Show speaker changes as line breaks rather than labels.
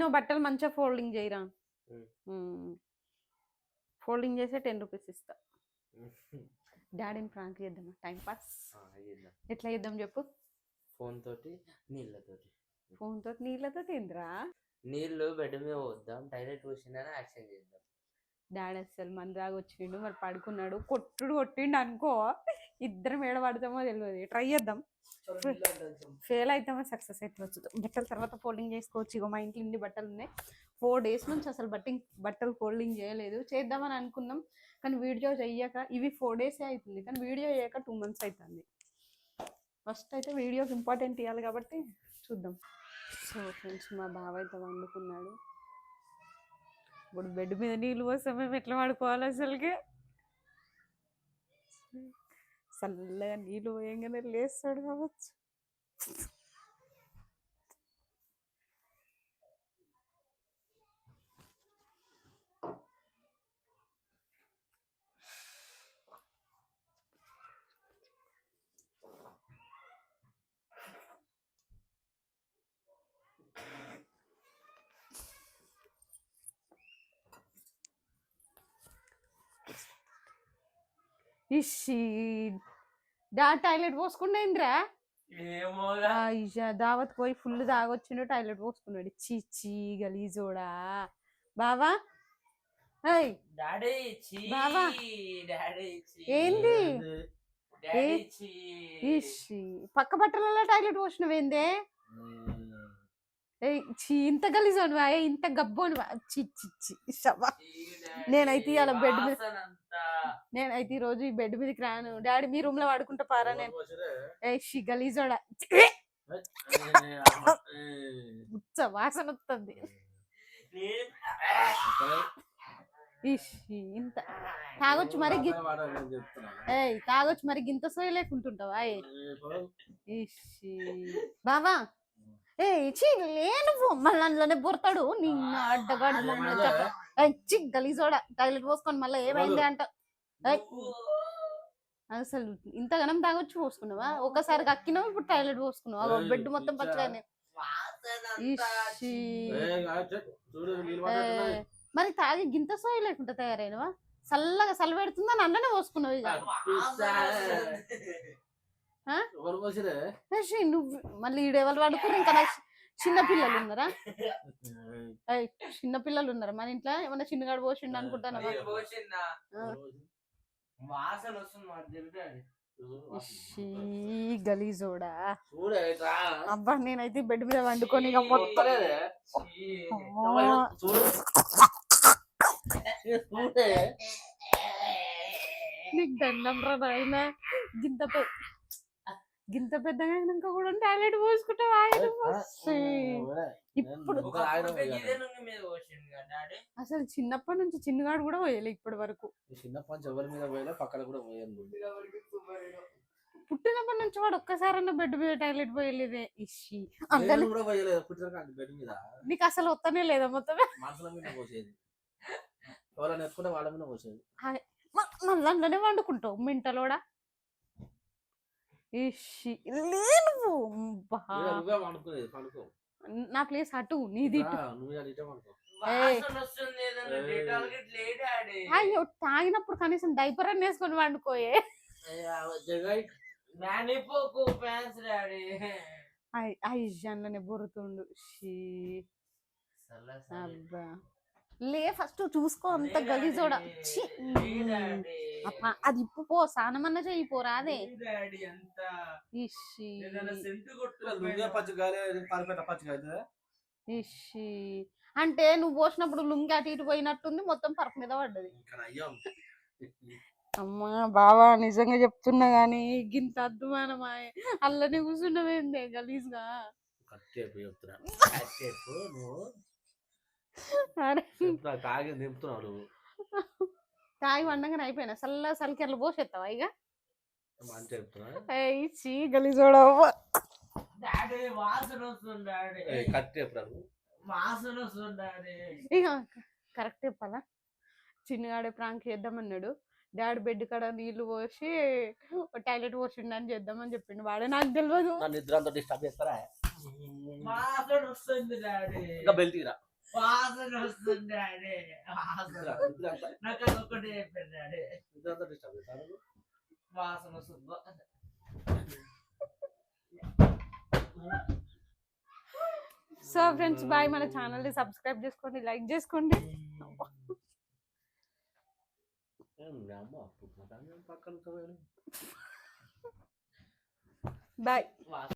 చిన్న బట్టలు మంచిగా ఫోల్డింగ్ చేయరా. ఫోల్డింగ్ చేసే టెన్ రూపీస్ ఇస్తా. డాడీని ప్రాంక్ చేద్దామా టైం పాస్. ఎట్లా చేద్దాం చెప్పు?
ఫోన్ తోటి నీళ్ళతోటి.
ఫోన్ తోటి నీళ్ళతో ఏంద్రా?
నీళ్ళు బెడ్ మీద పోద్దాం టైలెట్ పోసిందని యాక్షన్ చేద్దాం.
డాడీ అసలు మన దాకా వచ్చిండు మరి పడుకున్నాడు కొట్టుడు కొట్టిండు అనుకో. ఇద్దరం ఏడ పడతామో తెలియదు ట్రై చేద్దాం. ఫెయిల్ అవుతామో సక్సెస్ అవుతామో చూద్దాం బట్టలు తర్వాత ఫోల్డింగ్ చేసుకోవచ్చు. ఇగో మా ఇంట్లో ఇన్ని బట్టలు ఉన్నాయి. ఫోర్ డేస్ నుంచి అసలు బట్టింగ్ బట్టలు ఫోల్డింగ్ చేయలేదు. చేద్దామని అనుకున్నాం కానీ వీడియో చెయ్యక ఇవి ఫోర్ డేసే అవుతుంది కానీ వీడియో చేయక టూ మంత్స్ అవుతుంది ఫస్ట్ అయితే వీడియోకి ఇంపార్టెంట్ ఇవ్వాలి కాబట్టి చూద్దాం. సో ఫ్రెండ్స్ మా బావ అయితే వండుకున్నాడు. ఇప్పుడు బెడ్ మీద నీళ్ళు పోస్తే మేము ఎట్లా వాడుకోవాలి అసలుకి? చల్లగా నీళ్ళు పోయంగానే లేస్తాడు కావచ్చు. ఇషి డా టాయిలెట్ పోసుకుండేంద్రా?
ఏమో
ఇషా దావత్ పోయి ఫుల్ తాగొచ్చిండు టాయిలెట్ పోసుకున్నాడు. చీచి గలీజోడా బావా? బావా. ఏంది? పక్క బట్టలలో టాయిలెట్ పోసినవేందే? ఇంత గలీజోనివా? ఇంత గబ్బోనివా? చి చి చి శవా. నేనైతే ఇవాళ బెడ్ మీద- నేనైతే ఈ రోజు ఈ బెడ్ మీదకి రాను. డాడీ మీ రూమ్లో వాడుకుంటా పారా నేను. ఏ షి గలీజోడా ఉచ్చ వాసన వస్తుంది. ఇంత. తాగొచ్చు మరి ఏయ్ తాగొచ్చు మరి గింత సోయ లేకుంటుంటావా? బావా. ఏ చీ లేను మళ్ళీ అందులోనే బొరతాడు నిన్న అడ్డగాడు చి గలీజోడా టాయిలెట్ పోసుకొని మళ్ళీ ఏమైంది అంట. అసలు ఇంతగానం తాగొచ్చు పోసుకున్నావా? ఒకసారి కక్కినావు ఇప్పుడు టాయిలెట్ పోసుకున్నావు. బెడ్ మొత్తం
పిచ్చా.
పచ్చగానే. మరి తాగి గింత సోయ లేకుండా తయారైనవా? చల్లగా చల్ల పెడుతుందని అన్ననే పోసుకున్నావు ఇక. నువ్వు మళ్ళీ ఈడెవరు పడుకుని ఇంకా నాకు చిన్న పిల్లలు ఉన్నారా ఏయ్, చిన్న పిల్లలు ఉన్నారా మన ఇంట్లో ఏమన్నా చిన్నగాడు పోసిండు అనుకుంటాను.
వాసన వస్తుంది
గలీజోడా. అబ్బా నేనైతే బెడ్ మీద వండుకొని ఇక మొత్తం నీకు దండం రా నాయన. గింత గింత పెద్దగా అయినాక కూడా టాయిలెట్ పోసుకుంటావా? ఆయన. ఇప్పుడు అసలు చిన్నప్పటి నుంచి చిన్నగాడు కూడా పోయలే ఇప్పటి వరకు.
ఈ చిన్న పంచ ఎవరి మీద పోయినా పక్కన కూడా పోయాను
పుట్టినప్పటి నుంచి వాడు ఒక్కసారన్నా బెడ్ మీద టాయిలెట్ పోయలేదే. ఇషి అందులో
నేను కూడా పోయలేదు. పుట్టిన బెడ్ మీద.
నీకు అసలు వస్తనే లేదా మొత్తం?
మనుషుల మీద పోసేది. ఎవరైనా ఎత్తుకుంటే వాళ్ళ మీద పోసేది.
మళ్ళీ వండుకుంటావు. మింటలోడా?
నువ్వే
నా ప్లేస్ అటు నీది అయ్యో తాగినప్పుడు కనీసం డైపర్ అన్న వేసుకొని వండుకోయే ఐజన్లోనే బొరుతుండు షీ. అబ్బా. లే ఫస్ట్ చూసుకో అంత గలీజోడ. అప్పా, అది ఇప్పు పో స్నానమన్నా చెయ్యి పో రాదే.
డాడీ అంత
ఇషి అంటే నువ్వు పోసినప్పుడు లుంగి అటు ఇటు పోయినట్టుంది మొత్తం పరపు మీద పడ్డది. అమ్మా బావా నిజంగా చెప్తున్నా గానీ గింత అద్దుమానమా? అల్లనే కూర్చున్నవేందే గలీజ్గా?
కట్టేపు చెప్తున్నా. కట్టేపు నువ్వు. తాగి నింపుతున్నావు నువ్వు?
తాగి వండగానే అయిపోయినా. చల్ల సలికెర్లు పోసేస్తావా ఇక చీ గలీజోడవ్వ కరెక్ట్ చెప్పాలా? చిన్నగాడే ప్రాంక్ చేద్దామన్నాడు. డాడీ బెడ్ కాడ నీళ్ళు పోసి టాయిలెట్ పోసిండు అని చేద్దామని చెప్పిండు. వాడే నాకు తెలియదు
నా నిద్ర అంతా డిస్టర్బ్ చేస్తారా?
వాసన వస్తుంది డాడీ వాసన. నాకు అదొకటి చెప్పారు డాడీ
ఇదంతా డిస్టర్బ్ చేస్తారు
వాసన వస్తుంది.
సో ఫ్రెండ్స్ బాయ్ మన ఛానల్ని సబ్స్క్రైబ్ చేసుకోండి లైక్ చేసుకోండి. బాయ్.